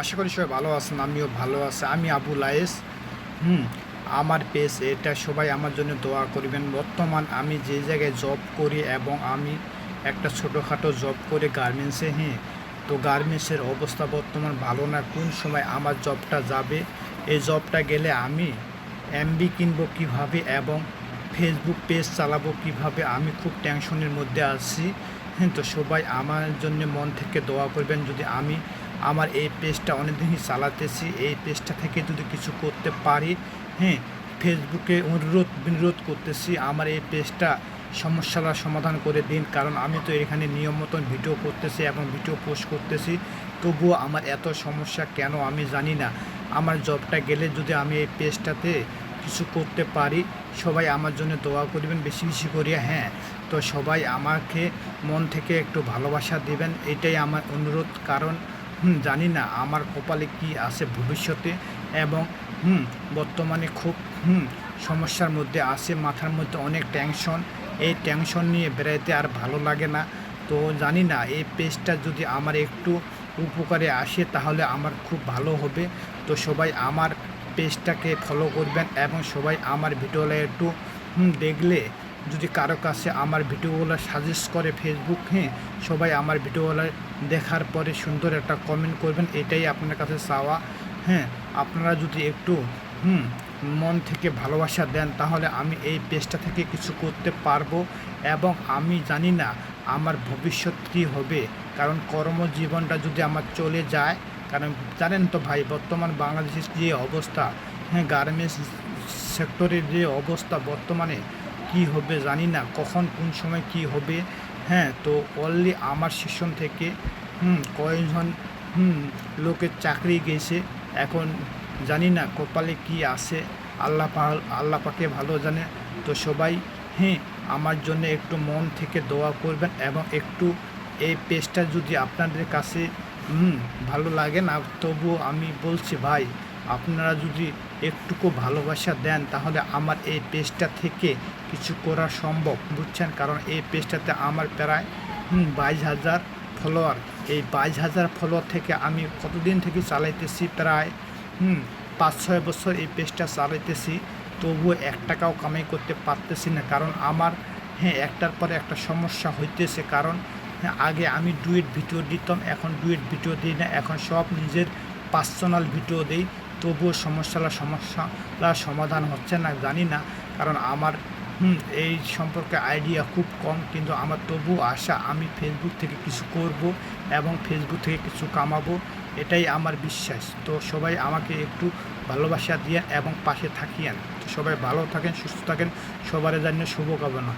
আশা করি সবাই ভালো আছেন, আমিও ভালো আছি। আমি আবু লায়েস। হুম, আমার পেজ, এটা সবাই আমার জন্য দোয়া করবেন। বর্তমান আমি যে জায়গায় জব করি এবং আমি একটা ছোটোখাটো জব করে গার্মেন্টসে হ্যাঁ। তো গার্মেন্টসের অবস্থা বর্তমান ভালো না, কোন সময় আমার জবটা যাবে? এই জবটা গেলে আমি এমবি কিনবো কীভাবে এবং ফেসবুক পেজ চালাবো কীভাবে? আমি খুব টেনশনের মধ্যে আছি। হ্যাঁ তো সবাই আমার জন্য মন থেকে দোয়া করবেন। যদি আমি আমার এই পেজটা অনেকদিনই চালাতেছি, এই পেজটা থেকে যদি কিছু করতে পারি হ্যাঁ ফেসবুকে অনুরোধ বিনোধ করতেছি, আমার এই পেজটা সমস্যার সমাধান করে দিন। কারণ আমি তো এখানে নিয়ম মতন ভিডিও করতেছি এবং ভিডিও পোস্ট করতেছি। তবুও আমার এত সমস্যা কেন আমি জানি না। আমার জবটা গেলে যদি আমি এই পেজটাতে কিছু করতে পারি, সবাই আমার জন্য দোয়া করবেন, বেশি বেশি করিয়া হ্যাঁ। তো সবাই আমাকে মন থেকে একটু ভালোবাসা দিবেন, এটাই আমার অনুরোধ। কারণ জানি না। আমার কপালে কি আছে ভবিষ্যতে এবং, হুম, বর্তমানে খুব, হুম, সমস্যার মধ্যে আছে। মাথার মধ্যে অনেক টেনশন এই টেনশন নিয়ে বেড়াইতে আর ভালো লাগে না। তো জানি না, এই পেজটা যদি আমার একটু উপকারে আসে তাহলে আমার খুব ভালো হবে। তো সবাই আমার পেজটাকে ফলো করবেন এবং সবাই আমার ভিডিওগুলো একটু দেখলে যদি কারও কাছে আমার ভিডিওগুলো সাজেস্ট করে ফেসবুক হ্যাঁ সবাই আমার ভিডিওগুলো দেখার পরে সুন্দর একটা কমেন্ট করবেন, এটাই আপনার কাছে চাওয়া। হ্যাঁ আপনারা যদি একটু, হুম, মন থেকে ভালোবাসা দেন, তাহলে আমি এই পেজটা থেকে কিছু করতে পারব। এবং আমি জানি না আমার ভবিষ্যৎ কী হবে। কারণ কর্মজীবনটা যদি আমার চলে যায়, কারণ জানেন তো ভাই, বর্তমান বাংলাদেশের যে অবস্থা হ্যাঁ গার্মেন্টস সেক্টরের যে অবস্থা বর্তমানে কি হবে জানি না, কখন কোন সময় কি হবে হ্যাঁ তো অনলি আমার সেশন থেকে, হুম, কয়েকজন, হুম, লোকের চাকরি গেছে, এখন জানি না কপালে কি আছে, আল্লাহ আল্লাহ পাকে ভালো জানে, তো সবাই হ্যাঁ আমার জন্য একটু মন থেকে দোয়া করবেন এবং একটু এই পেজটা যদি আপনাদের কাছে ভালো লাগে না, তবুও আমি বলছি, ভাই আপনারা যদি একটুকু ভালোবাসা দেন, তাহলে আমার এই পেজটা থেকে কিছু করা সম্ভব, বুঝছেন? কারণ এই পেজটাতে আমার প্রায় বাইশ হাজার ফলোয়ার। এই বাইশ হাজার ফলোয়ার থেকে আমি কতদিন থেকে চালাইতেছি? প্রায়, হুম পাঁচ ছয় বছর এই পেজটা চালাইতেছি। তবুও এক টাকাও কামাই করতে পারতেছি না। কারণ আমার হ্যাঁ একটার পরে একটা সমস্যা হইতেছে। কারণ হ্যাঁ আগে আমি ডুয়েট ভিডিও দিতাম, এখন ডুয়েট ভিডিও দিই না। এখন সব নিজের পার্সোনাল ভিডিও দিই। তবুও সমস্যার সমস্যার সমাধান হচ্ছে না, জানি না। কারণ আমার এই সম্পর্কে আইডিয়া খুব কম, কিন্তু আমার তবুও আশা আমি ফেসবুক থেকে কিছু করব এবং ফেসবুক থেকে কিছু কামাবো, এটাই আমার বিশ্বাস। তো সবাই আমাকে একটু ভালোবাসা দিয়ে এবং পাশে থাকিয়েন। তো সবাই ভালো থাকেন, সুস্থ থাকেন, সবার জন্য শুভকামনা।